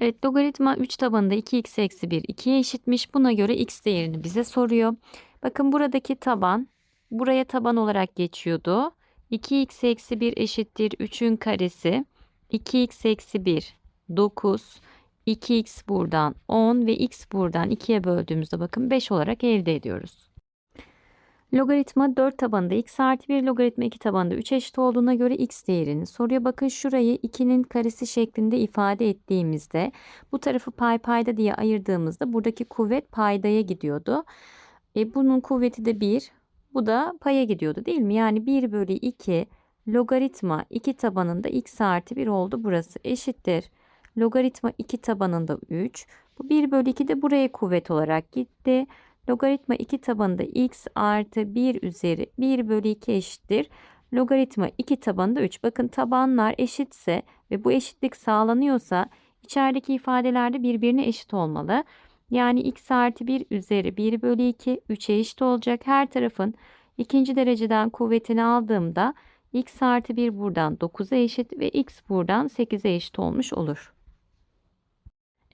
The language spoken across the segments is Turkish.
Evet logaritma 3 tabanında 2x eksi 1 2'ye eşitmiş. Buna göre x değerini bize soruyor. Bakın buradaki taban buraya taban olarak geçiyordu. 2x eksi 1 eşittir 3'ün karesi. 2x eksi 1 9. 2x buradan 10 ve x buradan 2'ye böldüğümüzde bakın 5 olarak elde ediyoruz. Logaritma 4 tabanında x artı 1 logaritma 2 tabanında 3 eşit olduğuna göre x değerini soruyor. Bakın şurayı 2'nin karesi şeklinde ifade ettiğimizde bu tarafı pay payda diye ayırdığımızda buradaki kuvvet paydaya gidiyordu. E, bunun kuvveti de 1. Bu da paya gidiyordu değil mi? Yani 1 bölü 2 logaritma 2 tabanında x artı 1 oldu burası eşittir. Logaritma 2 tabanında 3. Bu 1 bölü 2 de buraya kuvvet olarak gitti. Logaritma 2 tabanında x artı 1 üzeri 1 bölü 2 eşittir. Logaritma 2 tabanında 3. Bakın tabanlar eşitse ve bu eşitlik sağlanıyorsa içerideki ifadeler de birbirine eşit olmalı. Yani x artı 1 üzeri 1 bölü 2 3'e eşit olacak. Her tarafın ikinci dereceden kuvvetini aldığımda x artı 1 buradan 9'a eşit ve x buradan 8'e eşit olmuş olur.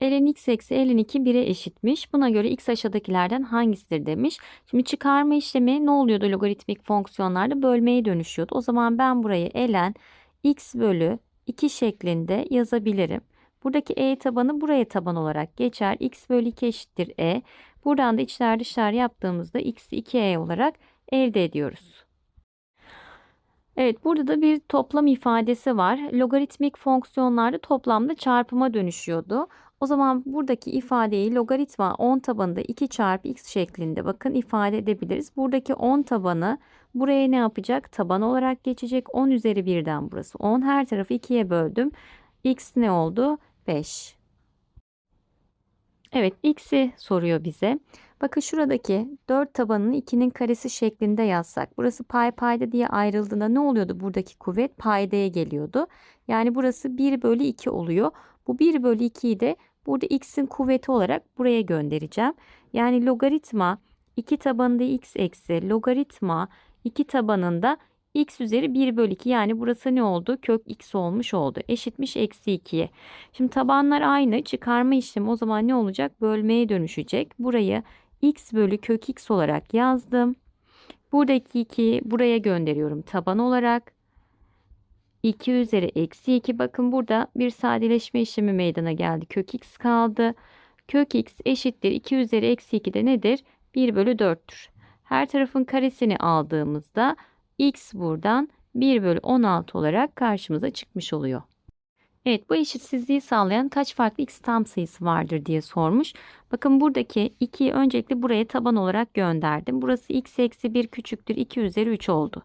Ln x eksi ln 2 1'e eşitmiş. Buna göre x aşağıdakilerden hangisidir demiş. Şimdi çıkarma işlemi ne oluyordu logaritmik fonksiyonlarda? Bölmeye dönüşüyordu. O zaman ben burayı ln x bölü 2 şeklinde yazabilirim. Buradaki e tabanı buraya taban olarak geçer. x bölü 2 eşittir e. Buradan da içler dışlar yaptığımızda x'i 2e olarak elde ediyoruz. Evet burada da bir toplam ifadesi var. Logaritmik fonksiyonlarda toplamda çarpıma dönüşüyordu. O zaman buradaki ifadeyi logaritma 10 tabanında 2 çarpı x şeklinde bakın ifade edebiliriz. Buradaki 10 tabanı buraya ne yapacak? Taban olarak geçecek. 10 üzeri 1'den burası 10. Her tarafı 2'ye böldüm. x ne oldu? 5. Evet x'i soruyor bize. Bakın şuradaki 4 tabanını 2'nin karesi şeklinde yazsak. Burası pay payda diye ayrıldığında ne oluyordu? Buradaki kuvvet paydaya geliyordu. Yani burası 1 bölü 2 oluyor. Bu 1 bölü 2'yi de burada x'in kuvveti olarak buraya göndereceğim. Yani logaritma 2 tabanında x eksi logaritma 2 tabanında x üzeri 1 bölü 2 yani burası ne oldu? Kök x olmuş oldu. Eşitmiş eksi 2'ye. Şimdi tabanlar aynı. Çıkarma işlemi o zaman ne olacak? Bölmeye dönüşecek. Burayı x bölü kök x olarak yazdım. Buradaki 2'yi buraya gönderiyorum taban olarak. 2 üzeri eksi 2 bakın burada bir sadeleşme işlemi meydana geldi. Kök x kaldı. Kök x eşittir 2 üzeri eksi 2 de nedir? 1 bölü 4'tür. Her tarafın karesini aldığımızda x buradan 1 bölü 16 olarak karşımıza çıkmış oluyor. Evet bu eşitsizliği sağlayan kaç farklı x tam sayısı vardır diye sormuş. Bakın buradaki 2'yi öncelikle buraya taban olarak gönderdim. Burası x eksi 1 küçüktür 2 üzeri 3 oldu.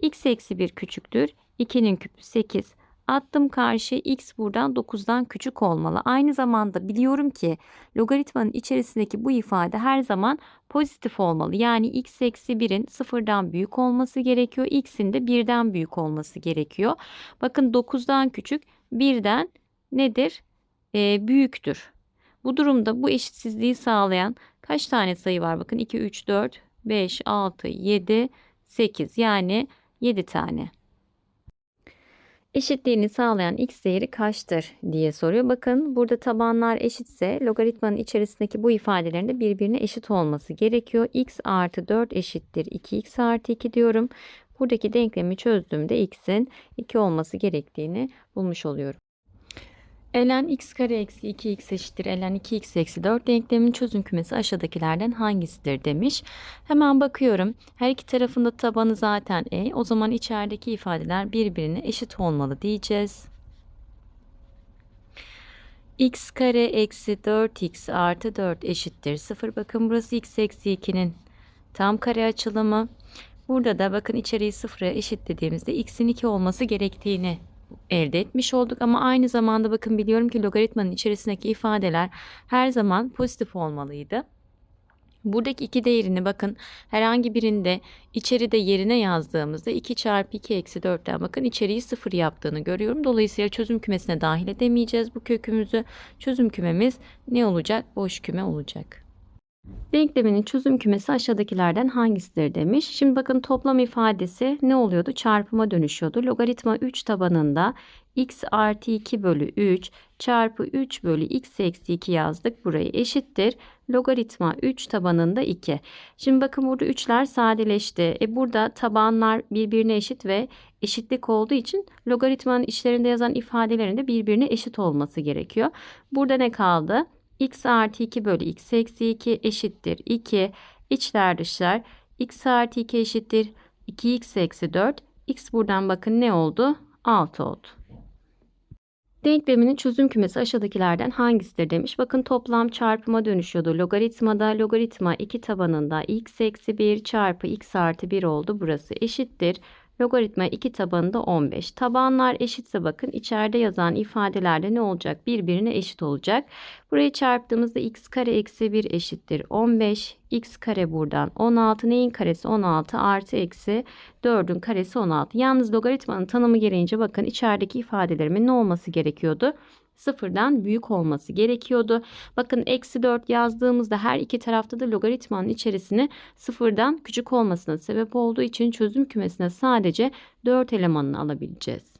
x eksi 1 küçüktür 2'nin küpü 8. Attım karşı x buradan 9'dan küçük olmalı. Aynı zamanda biliyorum ki logaritmanın içerisindeki bu ifade her zaman pozitif olmalı. Yani x eksi 1'in sıfırdan büyük olması gerekiyor. x'in de 1'den büyük olması gerekiyor. Bakın 9'dan küçük 1'den nedir? Ee, büyüktür. Bu durumda bu eşitsizliği sağlayan kaç tane sayı var? Bakın 2, 3, 4, 5, 6, 7, 8 yani 7 tane. Eşitliğini sağlayan x değeri kaçtır diye soruyor. Bakın burada tabanlar eşitse logaritmanın içerisindeki bu ifadelerin de birbirine eşit olması gerekiyor. x artı 4 eşittir 2x artı 2 diyorum. Buradaki denklemi çözdüğümde x'in 2 olması gerektiğini bulmuş oluyorum. Ln x kare eksi 2x eşittir ln 2x eksi 4 denkleminin çözüm kümesi aşağıdakilerden hangisidir demiş. Hemen bakıyorum. Her iki tarafında tabanı zaten e. O zaman içerideki ifadeler birbirine eşit olmalı diyeceğiz. x kare eksi 4x artı 4 eşittir 0. Bakın burası x eksi 2'nin tam kare açılımı. Burada da bakın içeriği sıfıra eşitlediğimizde x'in 2 olması gerektiğini elde etmiş olduk. Ama aynı zamanda bakın biliyorum ki logaritmanın içerisindeki ifadeler her zaman pozitif olmalıydı. Buradaki iki değerini bakın herhangi birinde içeride yerine yazdığımızda 2 çarpı 2 eksi 4'ten bakın içeriği 0 yaptığını görüyorum. Dolayısıyla çözüm kümesine dahil edemeyeceğiz bu kökümüzü. Çözüm kümemiz ne olacak? Boş küme olacak. Denkleminin çözüm kümesi aşağıdakilerden hangisidir demiş. Şimdi bakın toplam ifadesi ne oluyordu? Çarpıma dönüşüyordu. Logaritma 3 tabanında x artı 2 bölü 3 çarpı 3 bölü x eksi 2 yazdık. Burayı eşittir. Logaritma 3 tabanında 2. Şimdi bakın burada 3'ler sadeleşti. E burada tabanlar birbirine eşit ve eşitlik olduğu için logaritmanın içlerinde yazan ifadelerin de birbirine eşit olması gerekiyor. Burada ne kaldı? X artı 2 bölü x eksi 2 eşittir 2. İçler dışlar x artı 2 eşittir 2x eksi 4. x buradan bakın ne oldu? 6 oldu. Denkleminin çözüm kümesi aşağıdakilerden hangisidir demiş. Bakın toplam çarpıma dönüşüyordu. Logaritmada logaritma 2 tabanında x eksi 1 çarpı x artı 1 oldu. Burası eşittir. Logaritma 2 tabanında 15. Tabanlar eşitse bakın içeride yazan ifadelerde ne olacak? Birbirine eşit olacak. Burayı çarptığımızda x kare eksi 1 eşittir 15. x kare buradan 16. Neyin karesi 16 artı eksi 4'ün karesi 16. Yalnız logaritmanın tanımı gereğince bakın içerideki ifadelerimin ne olması gerekiyordu? Sıfırdan büyük olması gerekiyordu. Bakın eksi 4 yazdığımızda her iki tarafta da logaritmanın içerisine sıfırdan küçük olmasına sebep olduğu için çözüm kümesine sadece 4 elemanını alabileceğiz.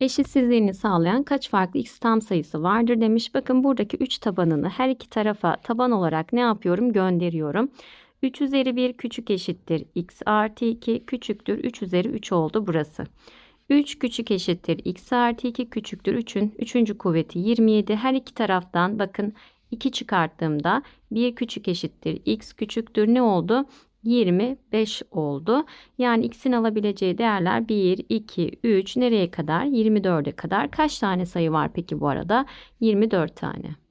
Eşitsizliğini sağlayan kaç farklı x tam sayısı vardır demiş. Bakın buradaki 3 tabanını her iki tarafa taban olarak ne yapıyorum? Gönderiyorum. 3 üzeri 1 küçük eşittir x artı 2 küçüktür 3 üzeri 3 oldu burası. 3 küçük eşittir x artı 2 küçüktür 3'ün 3. kuvveti 27. Her iki taraftan bakın 2 çıkarttığımda 1 küçük eşittir x küçüktür ne oldu? 25 oldu. Yani x'in alabileceği değerler 1, 2, 3 nereye kadar? 24'e kadar. Kaç tane sayı var peki bu arada? 24 tane.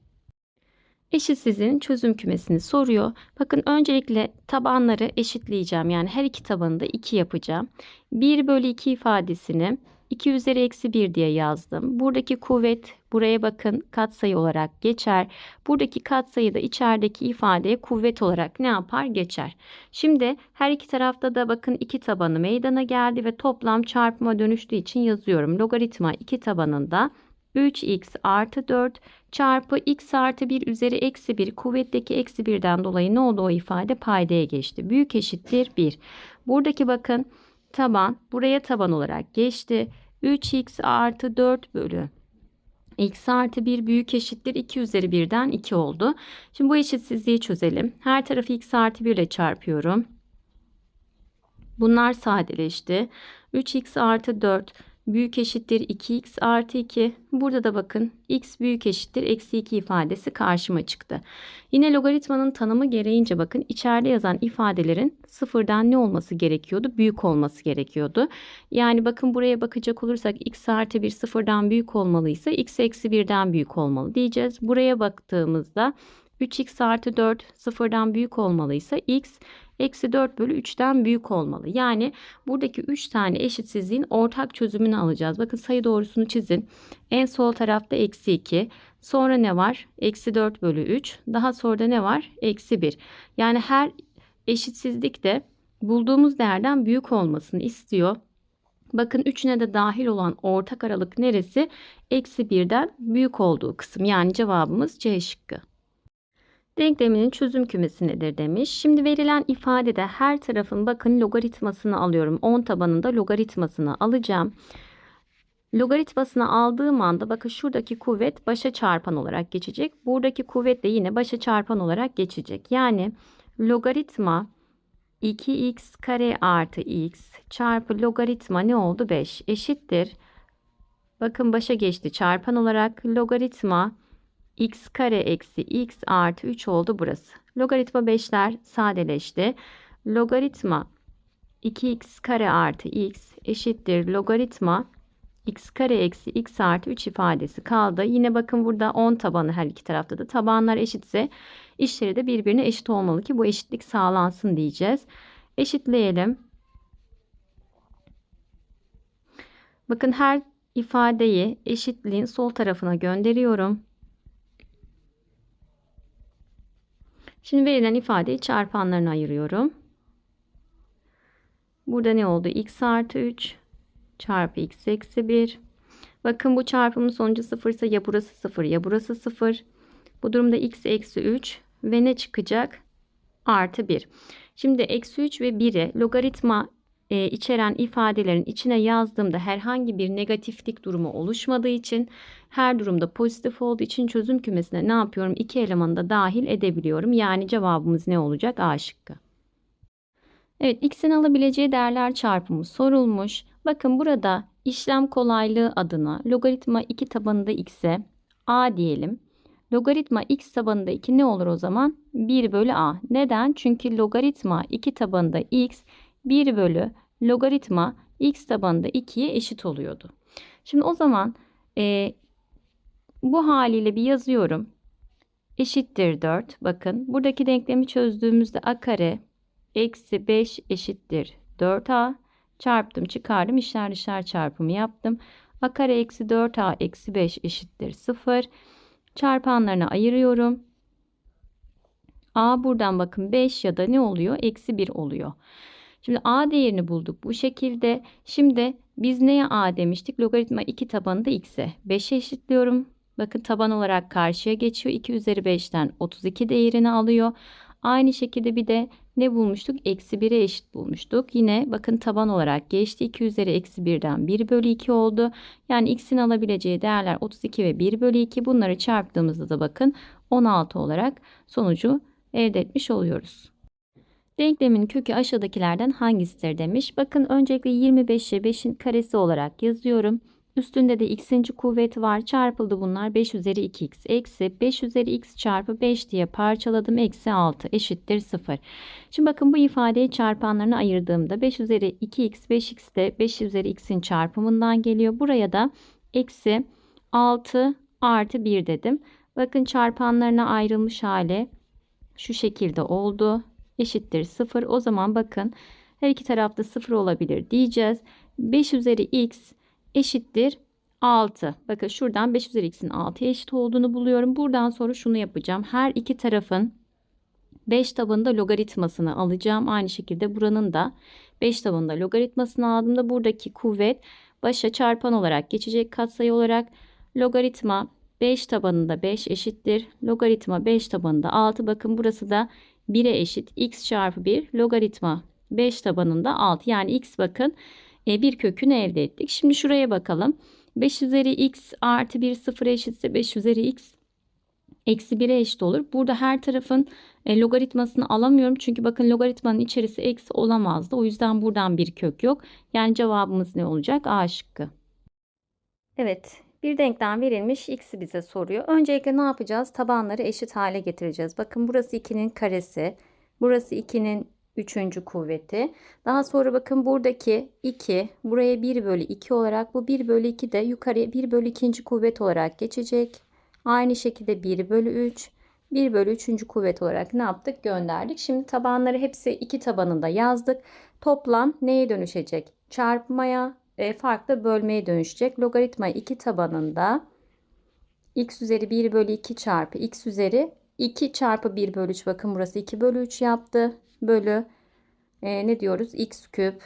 Eşitsizliğin çözüm kümesini soruyor. Bakın öncelikle tabanları eşitleyeceğim. Yani her iki tabanı da 2 yapacağım. 1 bölü 2 ifadesini 2 üzeri eksi 1 diye yazdım. Buradaki kuvvet buraya bakın katsayı olarak geçer. Buradaki katsayı da içerideki ifadeye kuvvet olarak ne yapar? Geçer. Şimdi her iki tarafta da bakın iki tabanı meydana geldi ve toplam çarpıma dönüştüğü için yazıyorum. Logaritma iki tabanında 3x artı 4 çarpı x artı 1 üzeri eksi 1 kuvvetteki eksi 1'den dolayı ne oldu o ifade paydaya geçti. Büyük eşittir 1. Buradaki bakın taban buraya taban olarak geçti. 3x artı 4 bölü x artı 1 büyük eşittir 2 üzeri 1'den 2 oldu. Şimdi bu eşitsizliği çözelim. Her tarafı x artı 1 ile çarpıyorum. Bunlar sadeleşti. 3x artı 4 büyük eşittir 2x artı 2. Burada da bakın x büyük eşittir eksi 2 ifadesi karşıma çıktı. Yine logaritmanın tanımı gereğince bakın içeride yazan ifadelerin sıfırdan ne olması gerekiyordu? Büyük olması gerekiyordu. Yani bakın buraya bakacak olursak x artı 1 sıfırdan büyük olmalıysa x eksi 1'den büyük olmalı diyeceğiz. Buraya baktığımızda 3x artı 4 sıfırdan büyük olmalıysa x eksi 4 bölü 3'ten büyük olmalı. Yani buradaki 3 tane eşitsizliğin ortak çözümünü alacağız. Bakın sayı doğrusunu çizin. En sol tarafta eksi 2. Sonra ne var? Eksi 4 bölü 3. Daha sonra da ne var? Eksi 1. Yani her eşitsizlik de bulduğumuz değerden büyük olmasını istiyor. Bakın üçüne de dahil olan ortak aralık neresi? Eksi 1'den büyük olduğu kısım. Yani cevabımız C şıkkı. Denkleminin çözüm kümesi nedir demiş. Şimdi verilen ifadede her tarafın bakın logaritmasını alıyorum. 10 tabanında logaritmasını alacağım. Logaritmasını aldığım anda bakın şuradaki kuvvet başa çarpan olarak geçecek. Buradaki kuvvet de yine başa çarpan olarak geçecek. Yani logaritma 2x kare artı x çarpı logaritma ne oldu? 5 eşittir. Bakın başa geçti çarpan olarak logaritma x kare eksi x artı 3 oldu burası. Logaritma 5'ler sadeleşti. Logaritma 2x kare artı x eşittir logaritma x kare eksi x artı 3 ifadesi kaldı. Yine bakın burada 10 tabanı her iki tarafta da tabanlar eşitse işleri de birbirine eşit olmalı ki bu eşitlik sağlansın diyeceğiz. Eşitleyelim. Bakın her ifadeyi eşitliğin sol tarafına gönderiyorum. Şimdi verilen ifadeyi çarpanlarına ayırıyorum. Burada ne oldu? x artı 3 çarpı x eksi 1. Bakın bu çarpımın sonucu 0 ise ya burası 0 ya burası 0. Bu durumda x eksi 3 ve ne çıkacak? Artı 1. Şimdi eksi 3 ve 1'i logaritma e, içeren ifadelerin içine yazdığımda herhangi bir negatiflik durumu oluşmadığı için her durumda pozitif olduğu için çözüm kümesine ne yapıyorum? İki elemanı da dahil edebiliyorum. Yani cevabımız ne olacak? A şıkkı. Evet, x'in alabileceği değerler çarpımı sorulmuş. Bakın burada işlem kolaylığı adına logaritma 2 tabanında x'e a diyelim. Logaritma x tabanında 2 ne olur o zaman? 1 bölü a. Neden? Çünkü logaritma 2 tabanında x 1 bölü logaritma x tabanında 2'ye eşit oluyordu. Şimdi o zaman e, bu haliyle bir yazıyorum. Eşittir 4. Bakın buradaki denklemi çözdüğümüzde a kare eksi 5 eşittir 4a. Çarptım çıkardım işler dışlar çarpımı yaptım. a kare eksi 4a eksi 5 eşittir 0. Çarpanlarına ayırıyorum. a buradan bakın 5 ya da ne oluyor? Eksi 1 oluyor. Şimdi a değerini bulduk bu şekilde. Şimdi biz neye a demiştik? Logaritma 2 tabanında x'e. 5'e eşitliyorum. Bakın taban olarak karşıya geçiyor. 2 üzeri 5'ten 32 değerini alıyor. Aynı şekilde bir de ne bulmuştuk? Eksi 1'e eşit bulmuştuk. Yine bakın taban olarak geçti. 2 üzeri eksi 1'den 1 bölü 2 oldu. Yani x'in alabileceği değerler 32 ve 1 bölü 2. Bunları çarptığımızda da bakın 16 olarak sonucu elde etmiş oluyoruz. Denklemin kökü aşağıdakilerden hangisidir demiş. Bakın öncelikle 25'i 5'in karesi olarak yazıyorum. Üstünde de x'inci kuvvet var. Çarpıldı bunlar. 5 üzeri 2x eksi 5 üzeri x çarpı 5 diye parçaladım. Eksi 6 eşittir 0. Şimdi bakın bu ifadeyi çarpanlarına ayırdığımda 5 üzeri 2x 5x de 5 üzeri x'in çarpımından geliyor. Buraya da eksi 6 artı 1 dedim. Bakın çarpanlarına ayrılmış hali şu şekilde oldu. Eşittir 0. O zaman bakın her iki tarafta 0 olabilir diyeceğiz. 5 üzeri x eşittir 6. Bakın şuradan 5 üzeri x'in 6'ya eşit olduğunu buluyorum. Buradan sonra şunu yapacağım. Her iki tarafın 5 tabanında logaritmasını alacağım. Aynı şekilde buranın da 5 tabanında logaritmasını aldığımda buradaki kuvvet başa çarpan olarak geçecek katsayı olarak logaritma 5 tabanında 5 eşittir. Logaritma 5 tabanında 6. Bakın burası da 1'e eşit. x çarpı 1 logaritma 5 tabanında 6. Yani x bakın e, bir kökünü elde ettik. Şimdi şuraya bakalım. 5 üzeri x artı 1 sıfıra eşitse 5 üzeri x eksi 1'e eşit olur. Burada her tarafın e, logaritmasını alamıyorum. Çünkü bakın logaritmanın içerisi eksi olamazdı. O yüzden buradan bir kök yok. Yani cevabımız ne olacak? A şıkkı. Evet. Bir denklem verilmiş. X'i bize soruyor. Öncelikle ne yapacağız? Tabanları eşit hale getireceğiz. Bakın burası 2'nin karesi. Burası 2'nin üçüncü kuvveti. Daha sonra bakın buradaki 2 buraya 1 bölü 2 olarak bu 1 bölü 2 de yukarıya 1 bölü 2. kuvvet olarak geçecek. Aynı şekilde 1 bölü 3 1 bölü 3. kuvvet olarak ne yaptık? Gönderdik. Şimdi tabanları hepsi iki tabanında yazdık. Toplam neye dönüşecek? Çarpmaya, farklı bölmeye dönüşecek. Logaritma 2 tabanında x üzeri 1 bölü 2 çarpı x üzeri 2 çarpı 1 bölü 3 bakın burası 2 bölü 3 yaptı. Bölü e, ne diyoruz? x küp.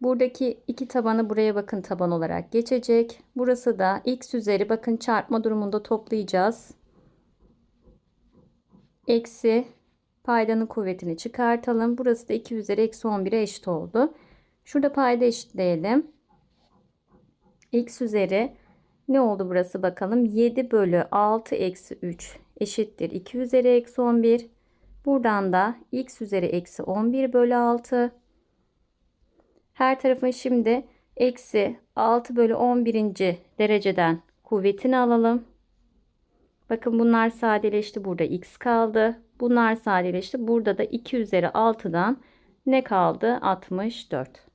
Buradaki iki tabanı buraya bakın taban olarak geçecek. Burası da x üzeri bakın çarpma durumunda toplayacağız. Eksi paydanın kuvvetini çıkartalım. Burası da 2 üzeri eksi 11'e eşit oldu. Şurada payda eşitleyelim. x üzeri ne oldu burası bakalım. 7 bölü 6 eksi 3 eşittir. 2 üzeri eksi 11. Buradan da x üzeri eksi 11 bölü 6. Her tarafın şimdi eksi 6 bölü 11. dereceden kuvvetini alalım. Bakın bunlar sadeleşti. Burada x kaldı. Bunlar sadeleşti. Burada da 2 üzeri 6'dan ne kaldı? 64.